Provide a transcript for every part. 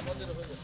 আমাদের হয়ে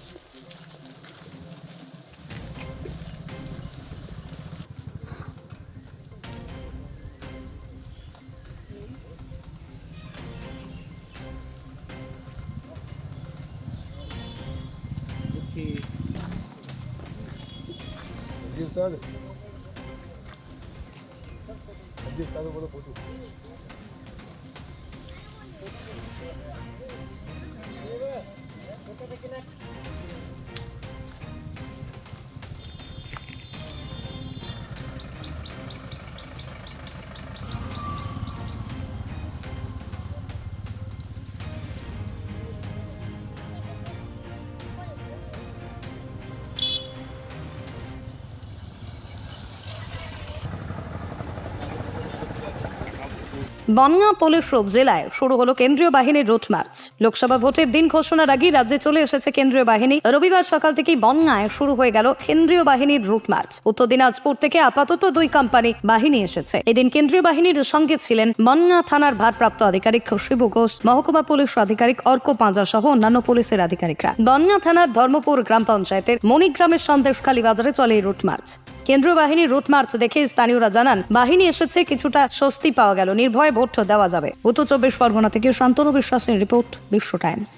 বনগাঁ পুলিশ জেলায় শুরু হলো কেন্দ্রীয় বাহিনীর রুট মার্চ। লোকসভা ভোটের দিন ঘোষণার আগেই রাজ্যে চলে এসেছে কেন্দ্রীয় বাহিনী। রবিবার সকাল থেকেই বনগাঁয় শুরু হয়ে গেল কেন্দ্রীয় বাহিনীর রুট মার্চ। উত্তর দিনাজপুর থেকে আপাতত দুই কোম্পানি বাহিনী এসেছে। এদিন কেন্দ্রীয় বাহিনীর সঙ্গে ছিলেন বনগাঁ থানার ভারপ্রাপ্ত আধিকারিক শিবু ঘোষ, মহকুমা পুলিশ আধিকারিক অর্ক পাঁজা সহ অন্যান্য পুলিশের আধিকারিকরা। বনগাঁ থানার ধর্মপুর গ্রাম পঞ্চায়েতের মণিগ্রামের সন্দেশখালী বাজারে চলে এই রুট মার্চ। কেন্দ্রীয় বাহিনীর রুট মার্চ দেখে স্থানীয়রা জানান, বাহিনী এসেছে, কিছুটা স্বস্তি পাওয়া গেল, নির্ভয়ে ভোট দেওয়া যাবে। উত্তর চব্বিশ পরগনা থেকে শান্তনু বিশ্বাসের রিপোর্ট, বিশ্ব টাইমস।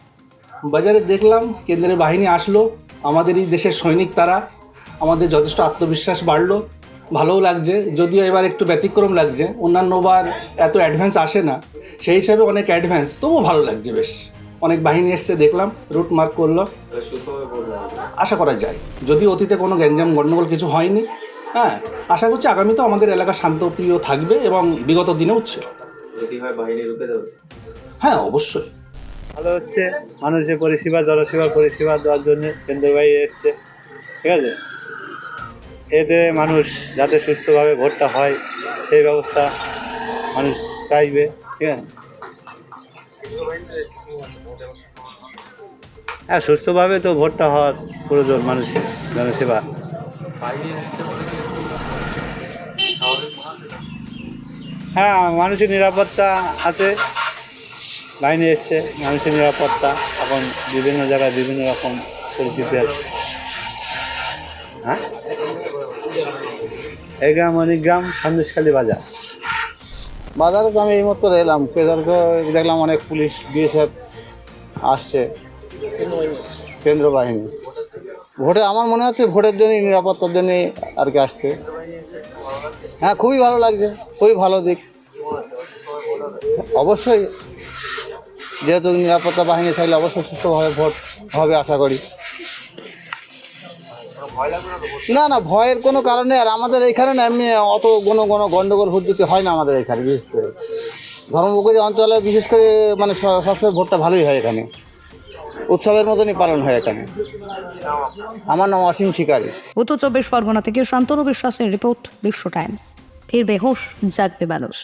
বাজারে দেখলাম, কেন্দ্রের বাহিনী আসলো, আমাদের এই দেশের সৈনিক তারা, আমাদের যথেষ্ট আত্মবিশ্বাস বাড়লো, ভালোও লাগছে, যদিও এবার একটু ব্যতিক্রম লাগছে, অন্যান্যবার এত অ্যাডভান্স আসে না, সেই হিসাবে অনেক অ্যাডভান্স তবুও ভালো লাগছে বেশ। অনেক বাহিনী এসছে দেখলাম রুট মার্ক করল। আশা করা যায়। যদি অতীতে কোনো গ্যাঞ্জাম গণ্ডগোল কিছু হয়নি হ্যাঁ আশা করছি আগামীতেও আমাদের এলাকা শান্তপ্রিয় থাকবে এবং বিগত দিনেও ছিল। বাহিনী রুখে হ্যাঁ অবশ্যই। ভালো হচ্ছে মানুষের পরিষেবা জনসেবার পরিষেবা দেওয়ার জন্য কেন্দ্রীয় বাহিনী এসছে। ঠিক আছে? এতে মানুষ যাতে সুস্থভাবে ভোটটা হয় সেই ব্যবস্থা মানুষ চাইবে। ঠিক আছে? হ্যাঁ সুস্থভাবে তো ভোটটা হওয়ার প্রয়োজন মানুষের, জনসেবা। হ্যাঁ মানুষের নিরাপত্তা আছে। বাহিনী এসছে, মানুষের নিরাপত্তা, এখন বিভিন্ন জায়গায় বিভিন্ন রকম পরিস্থিতি আছে। হ্যাঁ? এই গ্রাম অনেক গ্রাম, সন্দেশখালী বাজার। বাজারে তো আমি এইমাত্র এলাম। পেদারকে দেখলাম অনেক পুলিশ, বিএসএফ আসছে। কেন্দ্র বাহিনী। ভোটে আমার মনে হচ্ছে ভোটের জন্যই, নিরাপত্তার জন্যই আর কি আসছে। হ্যাঁ খুবই ভালো লাগছে, খুবই ভালো দিক। অবশ্যই, যেহেতু নিরাপত্তা বাহিনী থাকলে অবশ্যই সুস্থভাবে ভোট হবে, আশা করি। না না, ভয়ের কোনো কারণে আর আমাদের এখানে না এমনি অত কোনো কোনো গণ্ডগোল হুদ্যুতি হয় না আমাদের এখানে, বিশেষ করে। ধর্মপুকুরি অঞ্চলে বিশেষ করে মানে সবসময় ভোটটা ভালোই হয় এখানে। উৎসবের মতনই পালন হয় এখানে। আমার নাম অসীম শিকারী। উত্তর চব্বিশ পরগনা থেকে শান্তনু বিশ্বাসের রিপোর্ট বিশ্ব টাইমস। ফিরবে হুঁশ, জাগবে মানুষ।